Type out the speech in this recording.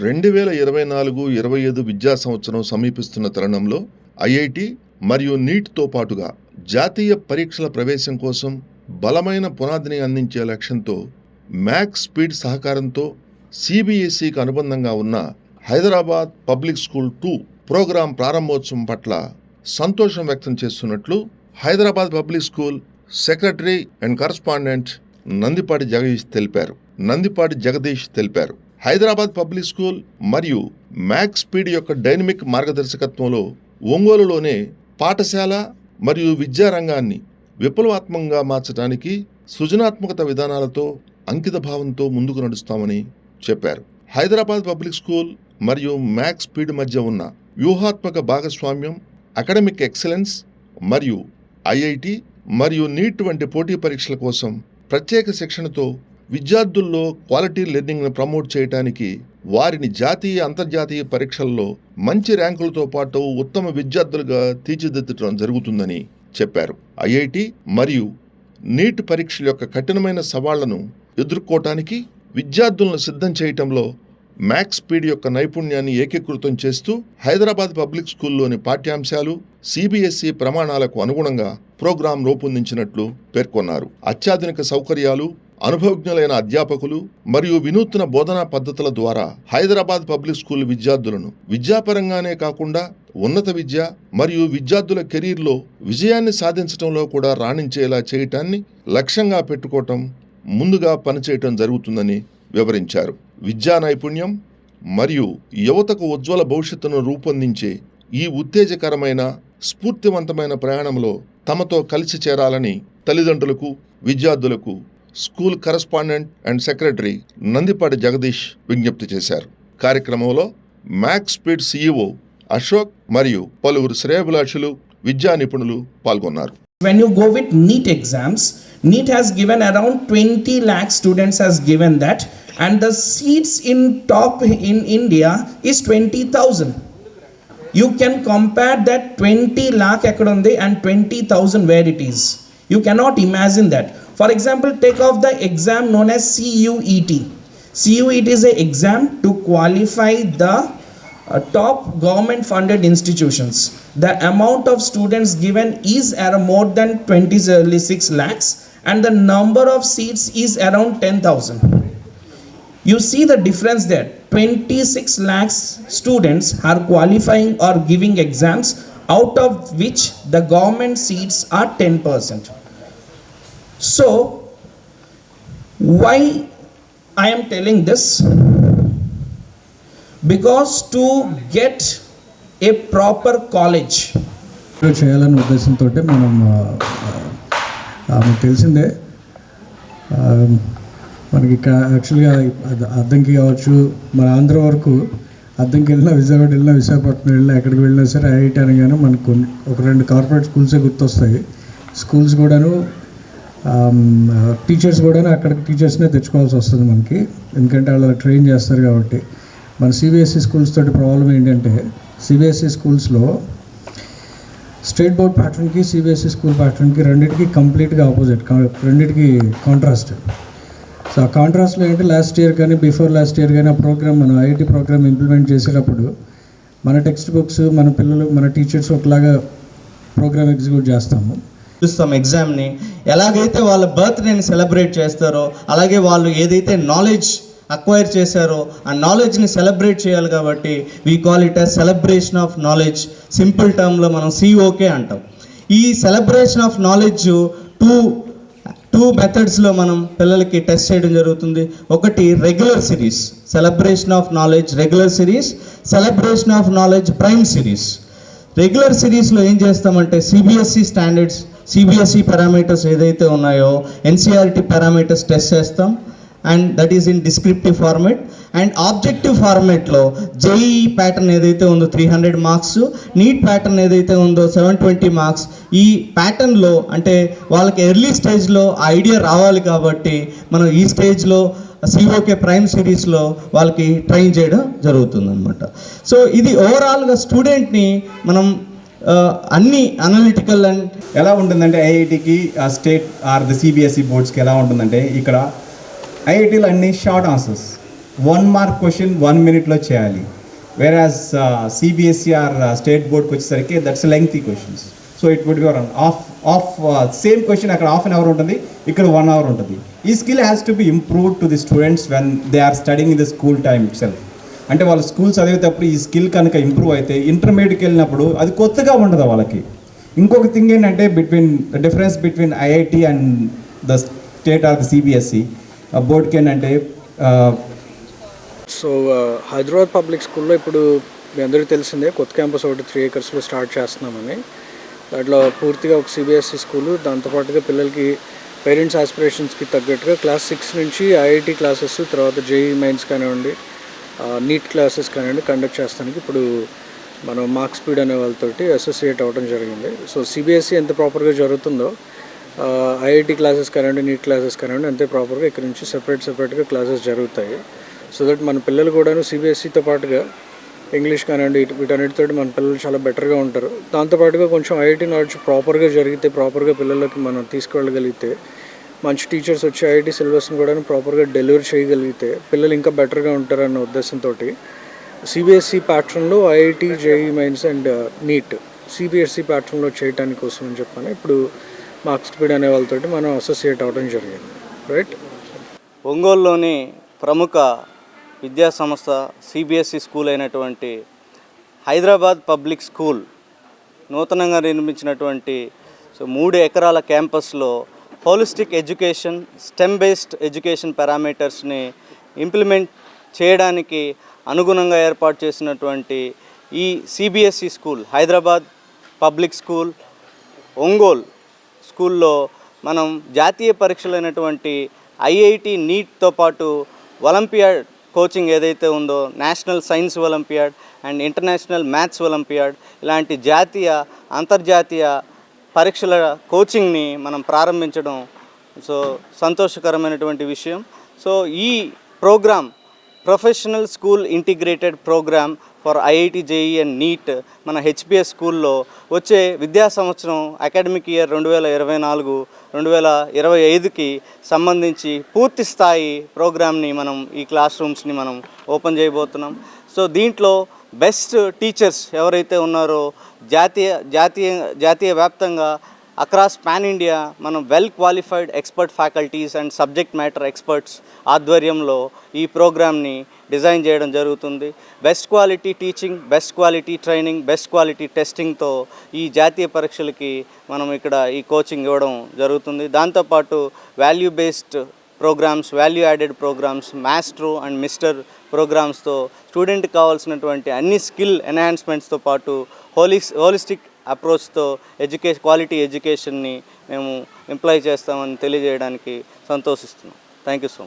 రెండు వేల ఇరవై నాలుగు ఇరవై ఐదు విద్యా సంవత్సరం సమీపిస్తున్న తరుణంలో ఐఐటి మరియు నీట్తో పాటుగా జాతీయ పరీక్షల ప్రవేశం కోసం బలమైన పునాదిని అందించే లక్ష్యంతో మ్యాక్ స్పీడ్ సహకారంతో సిబిఎస్ఈకి అనుబంధంగా ఉన్న Hyderabad public school two program ప్రారంభోత్సవం పట్ల సంతోషం వ్యక్తం చేస్తున్నట్లు Hyderabad public school secretary and correspondent Nandipati Jagadish తెలిపారు. నందిపాటి జగదీష్ తెలిపారు. హైదరాబాద్ పబ్లిక్ స్కూల్ మరియు మ్యాక్స్ స్పీడ్ యొక్క డైనమిక్ మార్గదర్శకత్వంలో ఒంగోలులోనే పాఠశాల మరియు విద్యారంగాన్ని విప్లవాత్మకంగా మార్చడానికి సృజనాత్మకత విధానాలతో అంకిత భావంతో ముందుకు నడుస్తామని చెప్పారు. హైదరాబాద్ పబ్లిక్ స్కూల్ మరియు మ్యాక్స్ స్పీడ్ మధ్య ఉన్న వ్యూహాత్మక భాగస్వామ్యం అకాడమిక్ ఎక్సలెన్స్ మరియు ఐఐటి మరియు నీట్ వంటి పోటీ పరీక్షల కోసం ప్రత్యేక శిక్షణతో విద్యార్థుల్లో క్వాలిటీ లెర్నింగ్ను ప్రమోట్ చేయడానికి వారిని జాతీయ అంతర్జాతీయ పరీక్షల్లో మంచి ర్యాంకులతో పాటు ఉత్తమ విద్యార్థులుగా తీర్చిదిద్దడం జరుగుతుందని చెప్పారు. ఐఐటి మరియు నీట్ పరీక్షల యొక్క కఠినమైన సవాళ్ళను ఎదుర్కోవటానికి విద్యార్థులను సిద్ధం చేయటంలో మ్యాక్స్ స్పీడ్ యొక్క నైపుణ్యాన్ని ఏకీకృతం చేస్తూ హైదరాబాద్ పబ్లిక్ స్కూల్లోని పాఠ్యాంశాలు సిబిఎస్ఈ ప్రమాణాలకు అనుగుణంగా ప్రోగ్రాం రూపొందించినట్లు పేర్కొన్నారు. అత్యాధునిక సౌకర్యాలు అనుభవజ్ఞులైన అధ్యాపకులు మరియు వినూత్న బోధనా పద్ధతుల ద్వారా హైదరాబాద్ పబ్లిక్ స్కూల్ విద్యార్థులను విద్యాపరంగానే కాకుండా ఉన్నత విద్య మరియు విద్యార్థుల కెరీర్లో విజయాన్ని సాధించడంలో కూడా రాణించేలా చేయటాన్ని లక్ష్యంగా పెట్టుకోవటం ముందుగా పనిచేయటం జరుగుతుందని వివరించారు. విద్యా నైపుణ్యం మరియు యువతకు ఉజ్వల భవిష్యత్తును రూపొందించే ఈ ఉత్తేజకరమైన స్ఫూర్తివంతమైన ప్రయాణంలో తమతో కలిసి చేరాలని తల్లిదండ్రులకు విద్యార్థులకు school correspondent and secretary Nandipati Jagadish విజ్ఞప్తి చేశారు కార్యక్రమంలో మ్యాక్స్ స్పీడ్ సీఈఓ అశోక్ మరియు పలువురు శ్రేయభిలాషులు విద్యా నిపుణులు పాల్గొన్నారు when you go with NEET exams, NEET has given around 20 lakh students has given that, and the seats in top in India is 20,000. You can compare that 20 lakh economy and 20,000 where it is. You cannot imagine that. For example, take off the exam known as CUET. CUET is a exam to qualify the uh, top government funded institutions. The amount of students given is around more than 26 lakhs and the number of seats is around 10,000. You see the difference there. 26 lakhs students are qualifying or giving exams out of which the government seats are 10%. So, so why I'm telling this because to get a proper college చేయాలనే ఉద్దేశంతో మనం ఆ, తెలిసిందే. మనకి ఇక్కడ యాక్చువల్గా అర్థంకి అద్దంకి కావచ్చు మన ఆంధ్ర వరకు అద్దంకి వెళ్ళినా విజయవాడ వెళ్ళినా విశాఖపట్నం వెళ్ళినా ఎక్కడికి వెళ్ళినా సరే ఐఐటి అనగానే మనకు కొన్ని ఒక రెండు కార్పొరేట్ స్కూల్సే గుర్తొస్తాయి. స్కూల్స్ కూడాను Um, టీచర్స్ కూడా అక్కడ టీచర్స్నే తెచ్చుకోవాల్సి వస్తుంది మనకి. ఎందుకంటే వాళ్ళు ట్రైన్ చేస్తారు కాబట్టి. మన సిబిఎస్ఈ స్కూల్స్ తోటి ప్రాబ్లం ఏంటంటే సిబిఎస్ఈ స్కూల్స్లో స్టేట్ బోర్డ్ ప్యాటర్న్కి సిబిఎస్ఈ స్కూల్ ప్యాటర్న్కి రెండింటికి కంప్లీట్గా ఆపోజిట్ రెండింటికి కాంట్రాస్ట్ సో ఆ కాంట్రాస్ట్లో ఏంటి? లాస్ట్ ఇయర్ కానీ బిఫోర్ లాస్ట్ ఇయర్ కానీ ఆ ప్రోగ్రామ్ మనం ఐఐటి ప్రోగ్రామ్ ఇంప్లిమెంట్ చేసేటప్పుడు మన టెక్స్ట్ బుక్స్ మన పిల్లలు మన టీచర్స్ ఒకలాగా ప్రోగ్రామ్ ఎగ్జిక్యూట్ చేస్తాము. చూస్తాం ఎగ్జామ్ని ఎలాగైతే వాళ్ళ బర్త్డేని సెలబ్రేట్ చేస్తారో అలాగే వాళ్ళు ఏదైతే నాలెడ్జ్ అక్వైర్ చేశారో ఆ నాలెడ్జ్ని సెలబ్రేట్ చేయాలి కాబట్టి we call it as celebration of knowledge simple టర్మ్లో మనం సిఓకే అంటాం. ఈ celebration of knowledge two two మెథడ్స్లో మనం పిల్లలకి టెస్ట్ చేయడం జరుగుతుంది. ఒకటి regular series celebration of knowledge regular series celebration of knowledge prime series regular సిరీస్లో ఏం చేస్తామంటే సిబిఎస్ఈ స్టాండర్డ్స్ సిబిఎస్ఈ పారామీటర్స్ ఏదైతే ఉన్నాయో ఎన్సీఆర్టీ పారామీటర్స్ టెస్ట్ చేస్తాం. And that is in descriptive format and objective ఫార్మేట్లో JEE pattern ఏదైతే ఉందో three hundred marks NEET pattern ఏదైతే ఉందో సెవెన్ ట్వంటీ మార్క్స్ ఈ ప్యాటర్న్లో అంటే వాళ్ళకి ఎర్లీ స్టేజ్లో ఐడియా రావాలి కాబట్టి మనం ఈ స్టేజ్లో సిఓకే ప్రైమ్ సిరీస్లో వాళ్ళకి ట్రైన్ చేయడం జరుగుతుందన్నమాట. సో ఇది ఓవరాల్గా స్టూడెంట్ని మనం అన్ని అనలిటికల్ అండ్ ఎలా ఉంటుందంటే ఐఐటికి స్టేట్ ఆర్ ద సిబిఎస్ఈ బోర్డ్స్కి ఎలా ఉంటుందంటే ఇక్కడ ఐఐటీలు అన్ని short answers one mark question one మినిట్లో చేయాలి. వేరాజ్ సిబిఎస్ఈ ఆర్ స్టేట్ బోర్డ్కి వచ్చేసరికి that's lengthy questions so it would be of of same question అక్కడ హాఫ్ అన్ అవర్ ఉంటుంది ఇక్కడ వన్ అవర్ ఉంటుంది. ఈ skill has to be improve to the students when they are studying in the school time itself అంటే వాళ్ళు school చదివేటప్పుడు ఈ skill కనుక ఇంప్రూవ్ అయితే ఇంటర్మీడియట్కి వెళ్ళినప్పుడు అది కొత్తగా ఉండదు వాళ్ళకి. ఇంకొక థింగ్ ఏంటంటే between difference between IIT and the state or the CBSE బోర్డ్కి ఏంటంటే సో హైదరాబాద్ పబ్లిక్ స్కూల్లో ఇప్పుడు మీ అందరికీ తెలిసిందే కొత్త క్యాంపస్ ఒకటి త్రీ ఏకర్స్లో స్టార్ట్ చేస్తున్నామని. దాంట్లో పూర్తిగా ఒక సిబిఎస్ఈ స్కూలు దాంతోపాటుగా పిల్లలకి పేరెంట్స్ ఆస్పిరేషన్స్కి తగ్గట్టుగా క్లాస్ సిక్స్ నుంచి ఐఐటి క్లాసెస్ తర్వాత జేఈ మైన్స్ కానివ్వండి నీట్ క్లాసెస్ కానివ్వండి కండక్ట్ చేస్తానికి ఇప్పుడు మనం మార్క్ స్పీడ్ అనే వాళ్ళతోటి అసోసియేట్ అవ్వడం జరిగింది. సో సిబిఎస్ఈ ఎంత ప్రాపర్గా జరుగుతుందో ఐఐటి క్లాసెస్ కానివ్వండి నీట్ క్లాసెస్ కానివ్వండి అంతే ప్రాపర్గా ఇక్కడ నుంచి సెపరేట్ సెపరేట్గా క్లాసెస్ జరుగుతాయి. సో దట్ మన పిల్లలు కూడాను సిబిఎస్ఈతో పాటుగా ఇంగ్లీష్ కానివ్వండి వీటన్నిటితో మన పిల్లలు చాలా బెటర్గా ఉంటారు. దాంతోపాటుగా కొంచెం ఐఐటి నాలెడ్జ్ ప్రాపర్గా జరిగితే ప్రాపర్గా పిల్లలకి మనం తీసుకెళ్ళగలిగితే మంచి టీచర్స్ వచ్చి ఐఐటీ సిలబస్ని కూడా ప్రాపర్గా డెలివరీ చేయగలిగితే పిల్లలు ఇంకా బెటర్గా ఉంటారన్న ఉద్దేశంతో సిబిఎస్ఈ ప్యాటర్న్లో IIT JEE mains and NEET CBSE ప్యాటర్న్లో చేయడానికి కోసం అని చెప్పాను. ఇప్పుడు మార్క్స్ స్పీడ్ అనే వాళ్ళతో మనం అసోసియేట్ అవ్వడం జరిగింది. రైట్ ఒంగోలులోని ప్రముఖ విద్యా సంస్థ సిబిఎస్ఈ స్కూల్ అయినటువంటి హైదరాబాద్ పబ్లిక్ స్కూల్ నూతనంగా నిర్మించినటువంటి సో మూడు ఎకరాల క్యాంపస్లో holistic education STEM based education పారామీటర్స్ని implement చేయడానికి అనుగుణంగా ఏర్పాటు చేసినటువంటి ఈ CBSE school Hyderabad public school Ongole స్కూల్లో మనం జాతీయ పరీక్షలైనటువంటి ఐఐటి నీట్తో పాటు ఒలింపియాడ్ కోచింగ్ ఏదైతే ఉందో national science olympiad and international maths olympiad ఇలాంటి జాతీయ అంతర్జాతీయ పరీక్షల కోచింగ్ని మనం ప్రారంభించడం సో సంతోషకరమైనటువంటి విషయం. సో ఈ program professional school integrated program for IIT JEE and NEET మన హెచ్పిఎస్ స్కూల్లో వచ్చే విద్యా సంవత్సరం అకాడమిక్ ఇయర్ రెండు వేల ఇరవై నాలుగు రెండు వేల ఇరవై ఐదుకి సంబంధించి పూర్తి స్థాయి ప్రోగ్రామ్ని మనం ఈ క్లాస్ రూమ్స్ని మనం ఓపెన్ చేయబోతున్నాం. సో దీంట్లో బెస్ట్ టీచర్స్ ఎవరైతే ఉన్నారో జాతీయ జాతీయ జాతీయ వ్యాప్తంగా అక్రాస్ పాన్ ఇండియా మనం well qualified expert faculties and subject matter experts ఆధ్వర్యంలో ఈ ప్రోగ్రామ్ని డిజైన్ చేయడం జరుగుతుంది. Best quality teaching best quality training best quality టెస్టింగ్తో ఈ జాతీయ పరీక్షలకి మనం ఇక్కడ ఈ కోచింగ్ ఇవ్వడం జరుగుతుంది. దాంతోపాటు value based programmes value added programmes maestro and mister ప్రోగ్రామ్స్తో స్టూడెంట్కి కావాల్సినటువంటి అన్ని స్కిల్ ఎన్హాన్స్మెంట్స్తో పాటు హోలిస్ హోలిస్టిక్ అప్రోచ్తో ఎడ్యుకేషన్ క్వాలిటీ ఎడ్యుకేషన్ని మేము ఎంప్లాయ్ చేస్తామని తెలియజేయడానికి సంతోషిస్తున్నాం. Thank you so much